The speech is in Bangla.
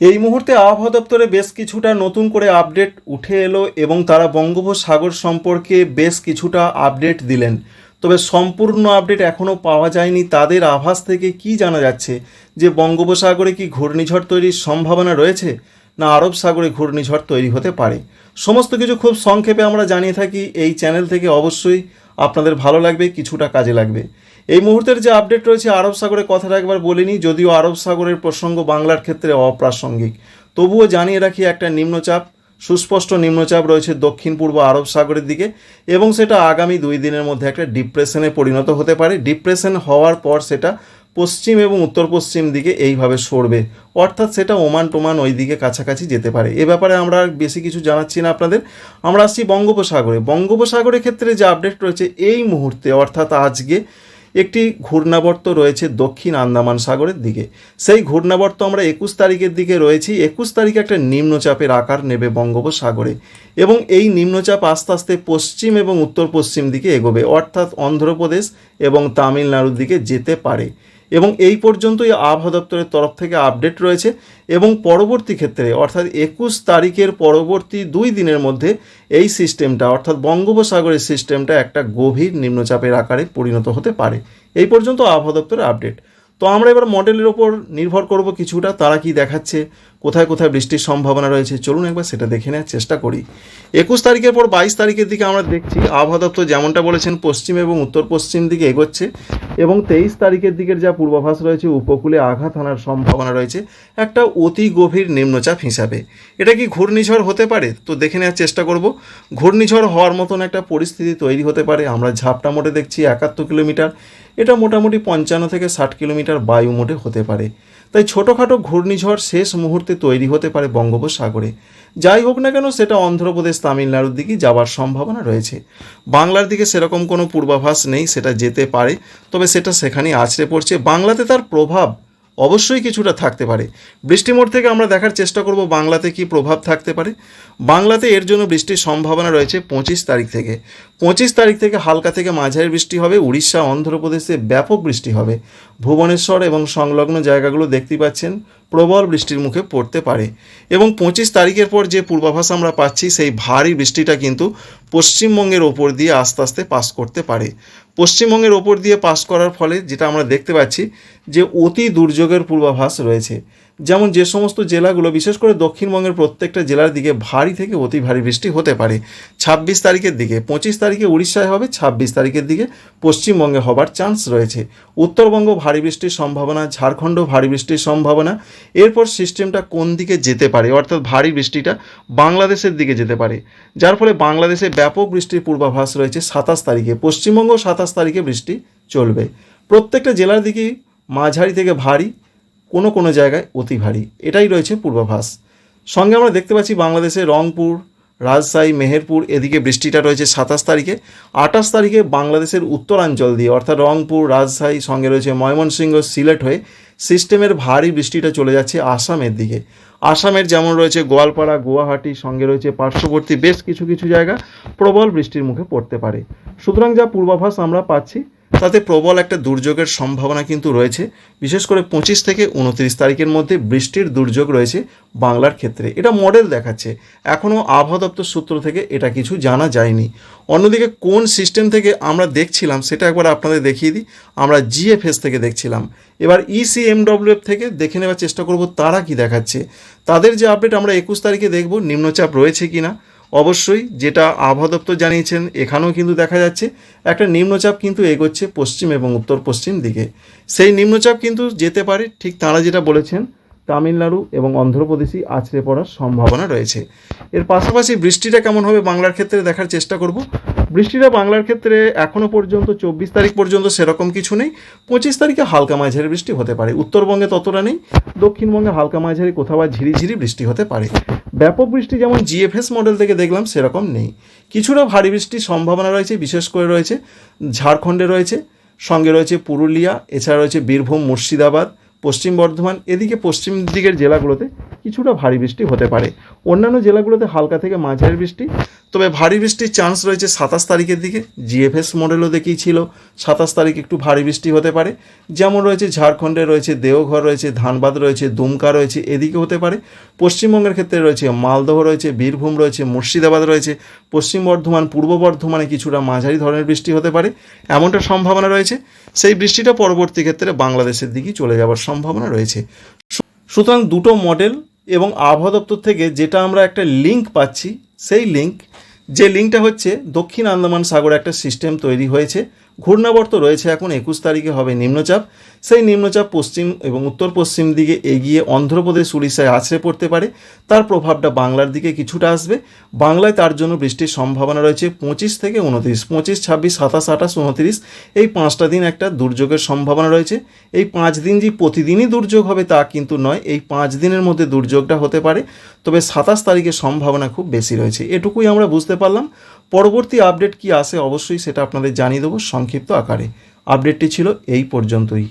এই মুহূর্তে আবহাওয়া দপ্তরে বেশ কিছুটা নতুন করে আপডেট উঠে এলো এবং তারা বঙ্গোপসাগর সম্পর্কে বেশ কিছুটা আপডেট দিলেন। তবে সম্পূর্ণ আপডেট এখনও পাওয়া যায়নি। তাদের আভাস থেকে কি জানা যাচ্ছে? যে বঙ্গোপসাগরে কি ঘূর্ণিঝড় তৈরির সম্ভাবনা রয়েছে? না আরব সাগরে ঘূর্ণিঝড় তৈরি হতে পারে? সমস্ত কিছু খুব সংক্ষেপে আমরা জানিয়ে থাকি। এই চ্যানেল থেকে অবশ্যই আপনাদের ভালো লাগবে, কিছুটা কাজে লাগবে। এই মুহূর্তের যে আপডেট রয়েছে, আরব সাগরের কথাটা একবার বলিনি যদিও আরব সাগরের প্রসঙ্গ বাংলার ক্ষেত্রে অপ্রাসঙ্গিক। তবুও জানিয়ে রাখি, একটা নিম্নচাপ, সুস্পষ্ট নিম্নচাপ রয়েছে দক্ষিণ, পূর্ব আরব সাগরের দিকে এবং সেটা আগামী দুই দিনের মধ্যে একটা ডিপ্রেশনে পরিণত হতে পারে। ডিপ্রেশন হওয়ার পর সেটা পশ্চিম এবং উত্তর পশ্চিম দিকে এইভাবে সরবে। অর্থাৎ সেটা ওমান টোমান ওই দিকে কাছাকাছি যেতে পারে। এ ব্যাপারে আমরা বেশি কিছু জানাচ্ছি না আপনাদের। আমরা আসছি বঙ্গোপসাগরে। বঙ্গোপসাগরের ক্ষেত্রে যে আপডেট রয়েছে, এই মুহূর্তে, অর্থাৎ আজকে একটি ঘূর্ণাবর্ত রয়েছে দক্ষিণ আন্দামান সাগরের দিকে। সেই ঘূর্ণাবর্ত আমরা একুশ তারিখের দিকে রয়েছি। একুশ তারিখে একটা নিম্নচাপের আকার নেবে বঙ্গোপসাগরে এবং এই নিম্নচাপ আস্তে আস্তে পশ্চিম এবং উত্তর পশ্চিম দিকে এগোবে। অর্থাৎ অন্ধ্রপ্রদেশ এবং তামিলনাড়ুর দিকে যেতে পারে। এবং এই পর্যন্তই আবহাওয়া দপ্তরের তরফ থেকে আপডেট রয়েছে এবং পরবর্তী ক্ষেত্রে, অর্থাৎ একুশ তারিখের পরবর্তী দুই দিনের মধ্যে এই সিস্টেমটা অর্থাৎ বঙ্গোপসাগরের সিস্টেমটা একটা গভীর নিম্নচাপের আকারে পরিণত হতে পারে। এই পর্যন্ত আবহাওয়া দপ্তরের আপডেট। তো আমরা এবার মডেলের ওপর নির্ভর করব কিছুটা, তারা কি দেখাচ্ছে, কোথায় কোথায় বৃষ্টির সম্ভাবনা রয়েছে। চলুন একবার সেটা দেখে নেওয়ার চেষ্টা করি। একুশ তারিখের পর বাইশ তারিখের দিকে আমরা দেখছি, আবহাওয়া দপ্তর যেমনটা বলেছেন, পশ্চিম এবং উত্তর পশ্চিম দিকে এগোচ্ছে এবং তেইশ তারিখের দিকের যা পূর্বাভাস রয়েছে, উপকূলে আঘাত আনার সম্ভাবনা রয়েছে, একটা অতি গভীর নিম্নচাপ হিসাবে। এটা কি ঘূর্ণিঝড় হতে পারে? তো দেখে নেওয়ার চেষ্টা করব। ঘূর্ণিঝড় হওয়ার মতন একটা পরিস্থিতি তৈরি হতে পারে। আমরা ঝাপটা মোটে দেখছি একাত্তর কিলোমিটার। এটা মোটামুটি পঞ্চান্ন থেকে ষাট কিলোমিটার বায়ু মোটে হতে পারে। তাই ছোটোখাটো ঘূর্ণিঝড় শেষ মুহূর্তে তৈরি হতে পারে বঙ্গোপসাগরে। যাই হোক না কেন, সেটা অন্ধ্রপ্রদেশ, তামিলনাড়ুর দিকে যাওয়ার সম্ভাবনা রয়েছে। বাংলার দিকে সেরকম কোনো পূর্বাভাস নেই, সেটা যেতে পারে, তবে সেটা সেখানেই আছড়ে পড়ছে। বাংলাতে তার প্রভাব অবশ্যই কিছুটা থাকতে পারে। বৃষ্টিমোড় থেকে আমরা দেখার চেষ্টা করব বাংলাতে কি প্রভাব থাকতে পারে। বাংলাতে এর জন্য বৃষ্টির সম্ভাবনা রয়েছে পঁচিশ তারিখ থেকে। পঁচিশ তারিখ থেকে হালকা থেকে মাঝারি বৃষ্টি হবে। উড়িষ্যা, অন্ধ্রপ্রদেশে ব্যাপক বৃষ্টি হবে। ভুবনেশ্বর এবং সংলগ্ন জায়গাগুলো দেখতে পাচ্ছেন। প্রবল বৃষ্টির মুখে পড়তে পারে। এবং পঁচিশ তারিখের পর যে পূর্বাভাস আমরা পাচ্ছি, সেই ভারী বৃষ্টিটা কিন্তু পশ্চিমবঙ্গের ওপর দিয়ে আস্তে আস্তে পাস করতে পারে। পশ্চিমবঙ্গের ওপর দিয়ে পাস করার ফলে যেটা আমরা দেখতে পাচ্ছি, যে অতি দুর্যোগের পূর্বাভাস রয়েছে। যেমন যে সমস্ত জেলাগুলো, বিশেষ করে দক্ষিণবঙ্গের প্রত্যেকটা জেলার দিকে ভারী থেকে অতি ভারী বৃষ্টি হতে পারে। ছাব্বিশ তারিখের দিকে, পঁচিশ তারিখে উড়িষ্যায় হবে, ছাব্বিশ তারিখের দিকে পশ্চিমবঙ্গে হবার চান্স রয়েছে। উত্তরবঙ্গ ভারী বৃষ্টির সম্ভাবনা, ঝাড়খণ্ড ভারী বৃষ্টির সম্ভাবনা। এরপর সিস্টেমটা কোন দিকে যেতে পারে? অর্থাৎ ভারী বৃষ্টিটা বাংলাদেশের দিকে যেতে পারে। যার ফলে বাংলাদেশে ব্যাপক বৃষ্টির পূর্বাভাস রয়েছে সাতাশ তারিখে। পশ্চিমবঙ্গ সাতাশ তারিখে বৃষ্টি চলবে। প্রত্যেকটা জেলার দিকেই মাঝারি থেকে ভারী কোনো কোনো জায়গায় অতি ভারী। এটাই রয়েছে পূর্বাভাস। সঙ্গে আমরা দেখতে পাচ্ছি বাংলাদেশে রংপুর, রাজশাহী, মেহেরপুর, এদিকে বৃষ্টিটা রয়েছে সাতাশ তারিখে। আঠাশ তারিখে বাংলাদেশের উত্তরাঞ্চল দিয়ে, অর্থাৎ রংপুর, রাজশাহী, সঙ্গে রয়েছে ময়মনসিংহ, সিলেট হয়ে সিস্টেমের ভারী বৃষ্টিটা চলে যাচ্ছে আসামের দিকে। আসামের যেমন রয়েছে গোয়ালপাড়া, গুয়াহাটি, সঙ্গে রয়েছে পার্শ্ববর্তী বেশ কিছু কিছু জায়গা প্রবল বৃষ্টির মুখে পড়তে পারে। সুতরাং যা পূর্বাভাস আমরা পাচ্ছি তাতে প্রবল একটা দুর্যোগের সম্ভাবনা কিন্তু রয়েছে। বিশেষ করে পঁচিশ থেকে উনত্রিশ তারিখের মধ্যে বৃষ্টির দুর্যোগ রয়েছে বাংলার ক্ষেত্রে। এটা মডেল দেখাচ্ছে। এখনও আবহাওয়া দপ্তর সূত্র থেকে এটা কিছু জানা যায়নি। অন্যদিকে কোন সিস্টেম থেকে আমরা দেখছিলাম সেটা একবার আপনাদের দেখিয়ে দিই। আমরা জিএফএস থেকে দেখছিলাম। এবার E ইসিএমডব্লিউএফ থেকে দেখে নেওয়ার চেষ্টা করব তারা কি দেখাচ্ছে। তাদের যে আপডেট আমরা একুশ তারিখে দেখব, নিম্নচাপ রয়েছে কি না অবশ্যই যেটা আবহাওয়া দপ্তর জানিয়েছেন, এখানেও কিন্তু দেখা যাচ্ছে একটা নিম্নচাপ কিন্তু এগোচ্ছে পশ্চিম এবং উত্তর পশ্চিম দিকে। সেই নিম্নচাপ কিন্তু যেতে পারে, ঠিক তাঁরা যেটা বলেছেন তামিলনাড়ু এবং অন্ধ্রপ্রদেশই আছড়ে পড়ার সম্ভাবনা রয়েছে। এর পাশাপাশি বৃষ্টিটা কেমন হবে বাংলার ক্ষেত্রে দেখার চেষ্টা করব। বৃষ্টিটা বাংলার ক্ষেত্রে এখনও পর্যন্ত চব্বিশ তারিখ পর্যন্ত সেরকম কিছু নেই। পঁচিশ তারিখে হালকা মাঝারি বৃষ্টি হতে পারে। উত্তরবঙ্গে ততটা নেই। দক্ষিণবঙ্গে হালকা মাঝারি, কোথাও বা ঝিরিঝিরি বৃষ্টি হতে পারে। ব্যাপক বৃষ্টি যেমন জিএফএস মডেল থেকে দেখলাম সেরকম নেই। কিছুটা ভারী বৃষ্টির সম্ভাবনা রয়েছে, বিশেষ করে রয়েছে ঝাড়খণ্ডে রয়েছে, সঙ্গে রয়েছে পুরুলিয়া, এছাড়া রয়েছে বীরভূম, মুর্শিদাবাদ পশ্চিম বর্ধমান এদিকে পশ্চিম দিকের জেলাগুলোতে কিছুটা ভারী বৃষ্টি হতে পারে। অন্যান্য জেলাগুলোতে হালকা থেকে মাঝারি বৃষ্টি। তবে ভারী বৃষ্টির চান্স রয়েছে সাতাশ তারিখের দিকে। জিএফএস মডেলও দেখেই ছিল, সাতাশ তারিখ একটু ভারী বৃষ্টি হতে পারে। যেমন রয়েছে ঝাড়খণ্ডে রয়েছে দেওঘর, রয়েছে ধানবাদ, রয়েছে দুমকা, রয়েছে এদিকে হতে পারে। পশ্চিমবঙ্গের ক্ষেত্রে রয়েছে মালদহ, রয়েছে বীরভূম, রয়েছে মুর্শিদাবাদ, রয়েছে পশ্চিম বর্ধমান, পূর্ব বর্ধমানে কিছুটা মাঝারি ধরনের বৃষ্টি হতে পারে। এমনটা সম্ভাবনা রয়েছে। সেই বৃষ্টিটা পরবর্তী ক্ষেত্রে বাংলাদেশের দিকেই চলে যাওয়ার সম্ভাবনা রয়েছে। সুতরাং দুটো মডেল এবং আবহাওয়া দপ্তর থেকে যেটা আমরা একটা লিঙ্ক পাচ্ছি, সেই লিঙ্ক যে লিঙ্কটা হচ্ছে দক্ষিণ আন্দামান সাগরে একটা সিস্টেম তৈরি হয়েছে। ঘূর্ণাবর্ত রয়েছে এখন, একুশ তারিখে হবে নিম্নচাপ। সেই নিম্নচাপ পশ্চিম এবং উত্তর পশ্চিম দিকে এগিয়ে অন্ধ্রপ্রদেশ, উড়িষ্যায় আছড়ে পড়তে পারে। তার প্রভাবটা বাংলার দিকে কিছুটা আসবে। বাংলায় তার জন্য বৃষ্টির সম্ভাবনা রয়েছে পঁচিশ থেকে উনত্রিশ, পঁচিশ, ছাব্বিশ, সাতাশ, আঠাশ, উনত্রিশ। এই পাঁচটা দিন একটা দুর্যোগের সম্ভাবনা রয়েছে। এই পাঁচ দিন যে প্রতিদিনই দুর্যোগ হবে তা কিন্তু নয়, এই পাঁচ দিনের মধ্যে দুর্যোগটা হতে পারে। তবে সাতাশ তারিখের সম্ভাবনা খুব বেশি রয়েছে। এটুকুই আমরা বুঝতে পারলাম। পরবর্তী আপডেট কি আসে অবশ্যই সেটা আপনাদের জানিয়ে দেবো সংক্ষিপ্ত আকারে। আপডেটটি ছিল এই পর্যন্তই।